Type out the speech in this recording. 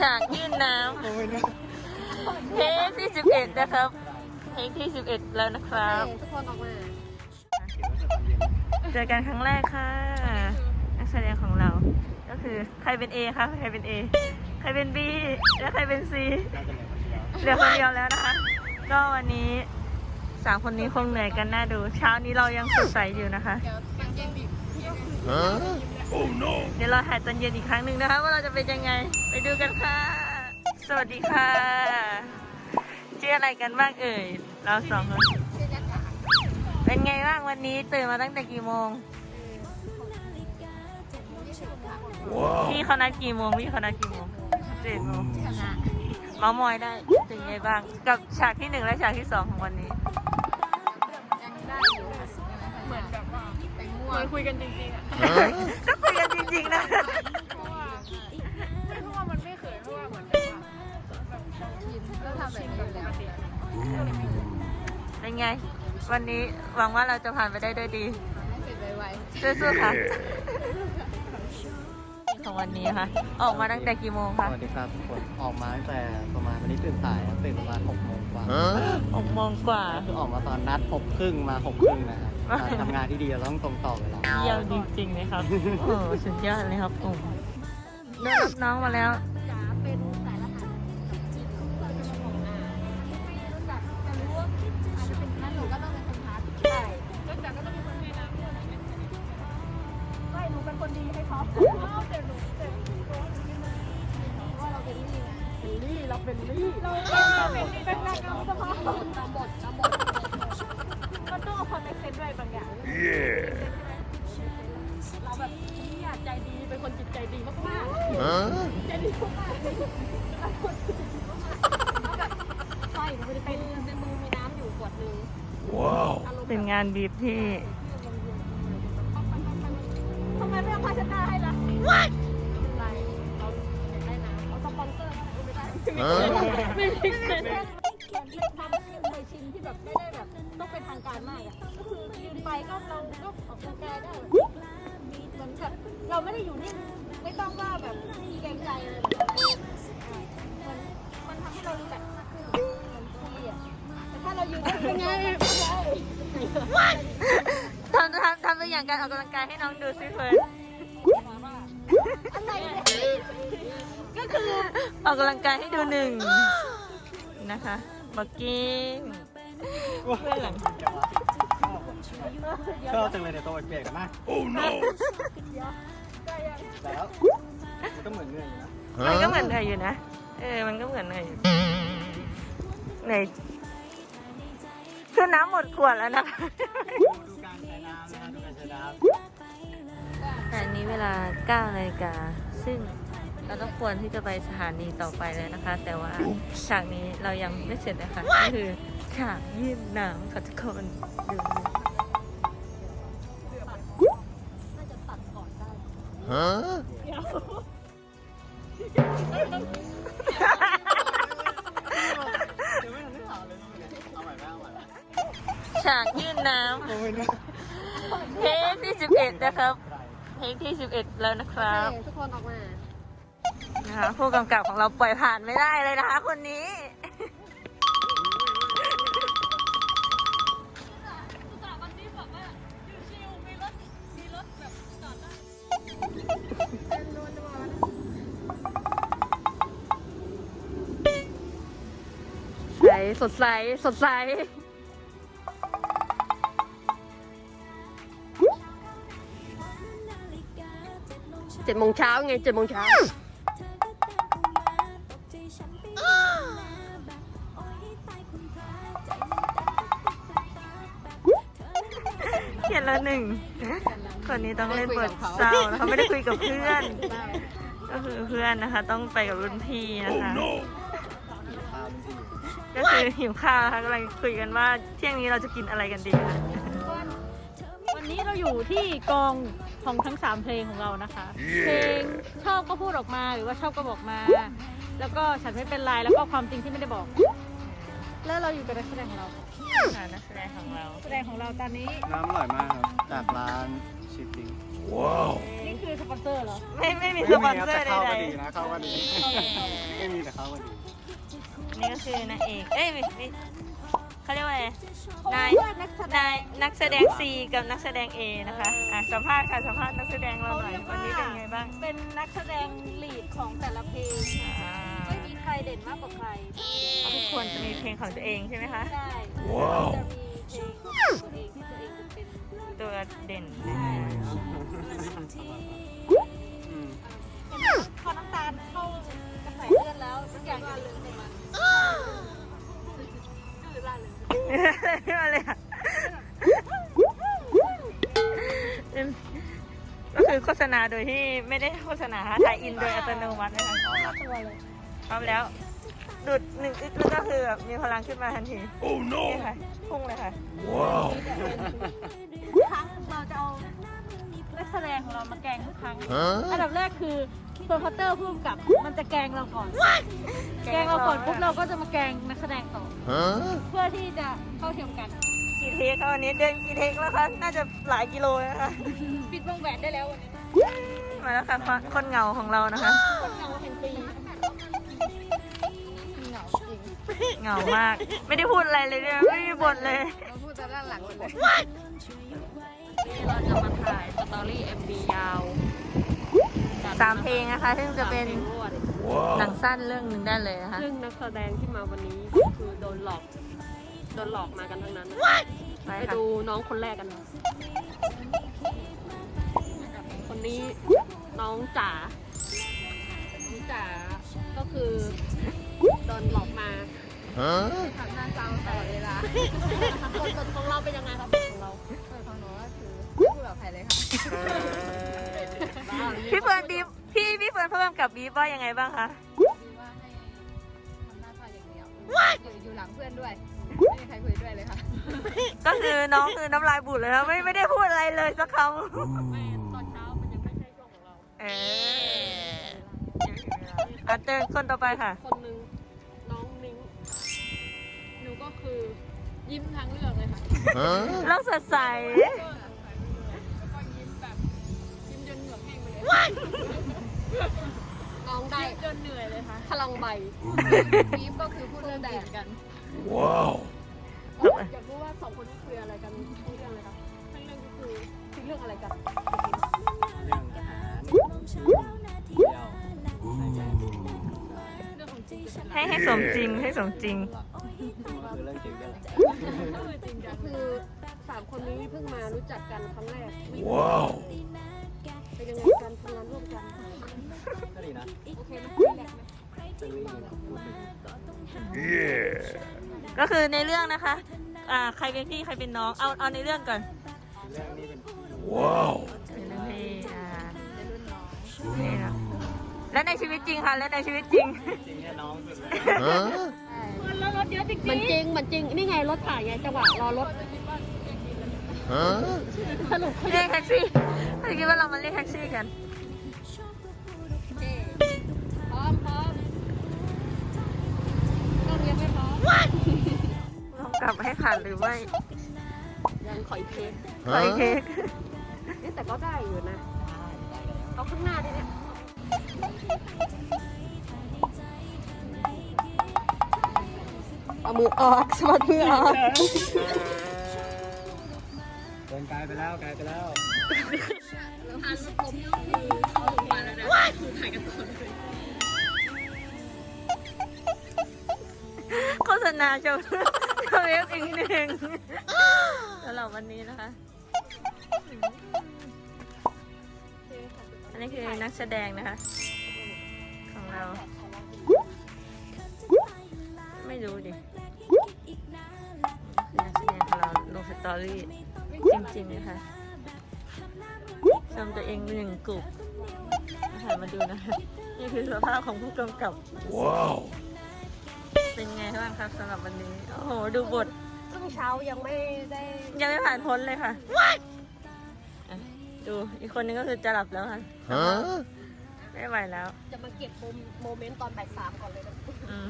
ฉากยื่นน้ำเทคที่11นะครับเทคที่11แล้วนะครับ ทุกคนออกมา เจอกันครั้งแรกค่ะ นักแสดงของเรา ก็คือใครเป็น A คะใครเป็น A ใครเป็น B และใครเป็น C เหลือคนเดียวแล้วนะคะ ก็วันนี้ามคนนี้คงเหนื่อยกันน่าดู เช้านี้เรายังสดใสอยู่นะคะเดี๋ยวเราถ่ายตอนเย็นอีกครั้งหนึ่งนะคะ ว่าเราจะเป็นยังไงไปดูกันค่ะ สวัสดีค่ะชื่ออะไรกันบ้างเอ่ย เราสองคนเป็นไงบ้างวันนี้ตื่นมาตั้งแต่กี่โมงพี่เขานัดกี่โมงพี่เขานัดกี่โมงเจ็ดโมงเมามอยได้เป็นไงบ้าง กับฉากที่หนึ่งและฉากที่สองของวันนี้ยังได้อยู่ค่ะ เหมือนแบบว่าไปมั่วเหมือนคุยกันจริงๆอะก็คุยกันจริงๆนะเพราะว่าไม่เพราะว่ามันไม่เขินเพราะว่าเหมือนแบบว่าชินก็ทำแบบนี้อยู่แล้วเป็นไง วันนี้หวังว่าเราจะผ่านไปได้ด้วยดีให้เสร็จไวสู้ๆค่ะของวันนี้ค่ะ ออกมาตั้งแต่กี่โมงสคะวัสดีครับทุกคน ออกมาตั้งแต่ประมาณวันนี้ตื่นสายครับตื่นประมาณหกโมงกว่าหกโมงกว่า คือออกมาตอนนัดหกครึ่งมาหกครึ่งนะครับมา ทำงานที่ดีเราต้องตรงต่อเวลาเยี่ยมจริงๆเลยครับ โอ้สุดยอดเลยครับโอ้ได้รับน้องมาแล้วๆจ๋าเป็นสายรหัสจิตของอาไม่รู้จักแต่รู้ว่าอาจจะเป็นนั่นหนูก็ต้องเป็นคนทักใช่แล้วจากก็ต้องมีคนให้น้ำด้วยนะไม่หนูเป็นคนดีให้เขาอ้าวแต่หนูแต่ตัวว่าเราเป็นลี่ไงเป็นลี่เราเป็นลี่เราเป็นเป็นนักการสภาตามบทตามบท บางอย่างเราแบบนี่อยากใจดี เป็นคนจิตใจดีมากๆใจดีมากใช่หนูเป็นเป็นในมือมีน้ำอยู่ขวดนึงเป็นงานบีบที่ทำไมไม่เอาผ้าเช็ดหน้าให้ล่ะ What เป็นไรเราอยากได้น้ำเอาสปอนเซอร์ไม่ได้ไม่พิเศษมันเป็นความเคยชินที่แบบไม่ได้แบบต้องเป็นทางการมากอะก็คือยืน ไปก็เราก็ออกกำลังกายได้เหมือนแบบเราไม่ได้อยู่นิ่งไม่ต้องว่าแบบเกรงใจอะไรแบบนี้มันมันทำให้เรารีแลกซ์มากขึ้นเหมือนฟรีอะแต่ถ้าเรายืนเป็นไงเป็นไงทำทำทำตัวอย่างการออกกำลังกายให้น้องดูซิเฟิร์นอะไรเนี่ยก็คือออกกำลังกายให้ดูหนึ่งนะคะบักกิ้งเพื่อนหลัง ชอบจังเลยเนี่ยตัวเปียกๆกันมากโอ้ no แล้วมันก็เหมือนเหนื่อยอยู่นะมันก็เหมือนเหนื่อยอยู่นะ เออ มันก็เหมือนเหนื่อยอยู่เหนื่อยคือน้ำหมดขวดแล้วนะคะ ดูการใช้น้ำนะฮะดูการใช้น้อันนี้เวลา9นาฬิกา ซึ่งเราต้องควรที่จะไปสถานีต่อไปแล้วนะคะ แต่ว่าฉากนี้เรายังไม่เสร็จนะคะก็คือฉากยื่นน้ำค่ะทุกคนดู หมฉากยื่นน้โอ้ยนะำเทคที่11นะครับเทคที่11แล้วนะครับทุกคนออกมานะคะผู้กำกับของเราปล่อยผ่านไม่ได้เลยนะคะ คนนี้ สดใส สดใส เจ็ดโมงเช้าไงเจ็ดโมงเช้า เขียนละหนึ่งคนนี้ต้องเล่นบทเศร้านะคะไม่ได้คุยกับเพื่อน ก็คือเพื่อนนะคะ ต้องไปกับรุ่นพี่นะคะ คือหิวข้าวนะคะกำลังคุยกันว่าเที่ยงนี้เราจะกินอะไรกันดีค่ะวันนี้เราอยู่ที่กองของทั้งสามเพลงของเรานะคะ เพลงชอบก็พูดออกมาหรือว่าชอบก็บอกมา แล้วก็ฉันไม่เป็นไรแล้วก็ความจริงที่ไม่ได้บอก แล้วเราอยู่กับนักแสดงของเรา ค่ะนักแสดงของเรา แสดงของเราตอนนี้น้ำอร่อยมากครับ จากร้านชิปปิ้งนี่คือสปอนเซอร์เหรอ ไม่ไม่มีไม่สปอนมีครับเซอแต่ร์เข้าใดก็ดีนะเข้าก็ดีไม่มีแต่เข้าก็ดีๆ นี่ก็คือนางเอกเอ้ยไม่ไม่เขาเรียกว่าอะไรนายเพื่อนนักแสดนางยนักแสดง C กับนักแสดง A นะคะอะสัมภาษณ์ค่ะสัมภาษณ์นักแสดงเราหน่อยวันนี้เป็นไงบ้างเป็นนักแสดงลีดของแต่ละเพลงอ่าไม่มีใครเด่นมากกว่าใครทุกคนจะมีเพลงของตัวเองใช่ไหมคะ ใช่จะมีเพลงของตัวเองที่ตัวเองจะเป็นตัวเด่นอืมพอน้ำตาลเข้า มาเลยอะก็คือโฆษณาโดยที่ไม่ได้โฆษณาถ่ายอินโดยอัตโนมัตินะคะตัวเลยพร้อมแล้วดูดหนึ่งอึกแล้วก็คือแบบมีพลังขึ้นมาทันทีโอ้ no นี่ค่ะพุ่งเลยค่ะทุกครั้งเราจะเอา นักแสดงของเรามาแกล้งทุกครั้ง อันดับแรกคือโปรโมเตอร์พุ่มกับ มันจะแกล้งเราก่อน แกล้งเราก่อนปุ๊บเราก็จะมาแกล้งนักแสดงต่อ เพื่อที่จะเข้าเทียมกัน กี่เทคคะวันนี้เดินกี่เทคแล้วคะ น่าจะหลายกิโลนะคะ ปิดวงแหวนได้แล้ววันนี้มาแล้วค่ะคนคนเหงาของเรานะคะ คนเงาแห่งปีเหงามาก ไม่ได้พูดอะไรเลยเนี่ยไม่มีบทเลย เราพูดแต่ด้านหลังเลย เราจะมาถ่ายสตอรี่เอ็มบียาวสามเพลงนะคะ ซึ่งจะเป็นหนังสั้นเรื่องหนึ่งได้เลยนะคะซึ่งนักแสดงที่มาวันนี้คือโดนหลอก โดนหลอกมากันทั้งนั้น ไปไปค่ะดูน้องคนแรกกัน คนนี้น้องจ๋าน้องจ๋าก็คือโดนหลอกมาทำหน้าเศร้าตลอดเวลาคนของเราเป็นยังไงครับ พี่เฟิร์นบีบพี่พี่เฟิร์นเพิ่มกับบีบว่ายังไงบ้างคะ ดีว่าให้ทำหน้าตาอย่างเดียวอยู่อยู่หลังเพื่อนด้วย ไม่มีใครคุยด้วยเลยค่ะ ก็คือน้องคือน้ำลายบุดเลยนะไม่ไม่ได้พูดอะไรเลยสักคไม่ตอนเช้ามันยังไม่ใช่ช่วงของเราำเอออะเจอคนต่อไปค่ะ คนหนึ่งน้องนิ้งหนูก็คือยิ้มทั้งเรื่องเลยค่ะ โลกสดใสแล้วก็ งือกแห้งไปเลยน้องได้จนเหนื่อยเลยค่ะ พลังใบบีฟก็คือพูดเรื่องแดดกันอยากรู้ว่าสองคนนี้คุยอะไรกันทั้งเรื่องเลยครับทั้งเรื่องก็คือคุยเรื่องอะไรกันเรื่องทหารเที่ยวใส่ใจเรื่องของจริงจะเป็นอะไรให้ให้สมจริงให้สมจริงคือเรื่องจริงด้วยแหละก็คือจริงจังคือสามคนนี้เพิ่งมารู้จักกันครั้งแรกไม่เป็นยังไงการทำงานร่วมกันก็ดีนะโอเคไหมรีแลกซ์ไหมจะรีดีนะพูดถึงก็คือในเรื่องนะคะ อ่า ใครเป็นพี่ใครเป็นน้อง เอา เอาในเรื่องก่อนเรื่องนี้เป็นพี่เป็นเรื่องพี่อ่านี่นะแล้วในชีวิตจริงค่ะ แล้วในชีวิตจริงจริงแค่น้องสุดเลยแล้วรถเยอะจริงมันจริง มันจริง นี่ไงรถถ่ายไงจังหวะรอรถๆสรุปเรียกแท็กซี่เราคิดว่าเรามาเรียกแท็กซี่กัน มพร้อมต้องเรียนไม่พร้อมลองกลับให้ผ่านหรือไม่ยังขอยเค้กขออีกเค้กนี่แต่ก็ได้อยู่นะ เอาข้างหน้าดิเนี่ยเอามือออกสะบัดมือออกเดินไกลไปแล้วไกลไปแล้วผ่านรถล้มก็คือ โฆษณาโชว์โชว์เอฟอีกหนึ่งสำหรับวันนี้นะคะ อันนี้คือนักแสดงนะคะ ของเรา ไม่รู้ดิคือนักแสดงของเราลงสตอรี่จริงๆนะคะชมตัวเองหนึ่งกลุ่มมาดูนะคะ นี่คือสภาพของผู้กำกับ ว้าว เป็นไงบ้างครับสำหรับวันนี้ โอ้โห ดูบทซึ่งเช้ายังไม่ได้ยังไม่ผ่านพ้นเลยค่ะอะ ดูอีกคนนึงก็คือจะหลับแล้วค่ะไม่ไหวแล้ว จะมาเก็บโมเมนต์ตอนบ่ายสามก่อนเลยนะ อืม